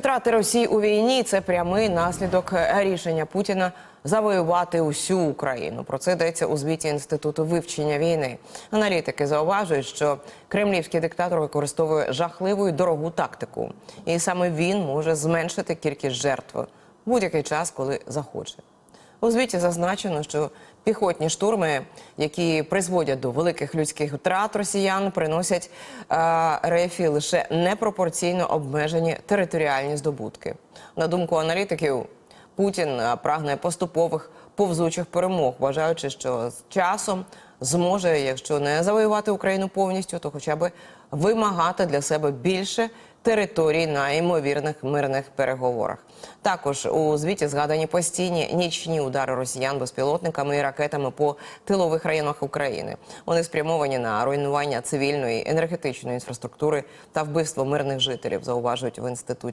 втрати Росії у війні це прямий наслідок рішення Путіна завоювати усю Україну. Про це йдеться у звіті інституту вивчення війни. Аналітики зауважують, що кремлівський диктатор використовує жахливу і дорогу тактику, і саме він може зменшити кількість жертв будь-який час, коли захоче. У звіті зазначено, що піхотні штурми, які призводять до великих людських втрат росіян, приносять е, РФ лише непропорційно обмежені територіальні здобутки. На думку аналітиків, Путін е, прагне поступових повзучих перемог, вважаючи, що з часом зможе, якщо не завоювати Україну повністю, то хоча б вимагати для себе більше територій на ймовірних мирних переговорах. Також у звіті згадані постійні нічні удари росіян безпілотниками і ракетами по тилових районах України. Вони спрямовані на руйнування цивільної енергетичної інфраструктури та вбивство мирних жителів, зауважують в інституті.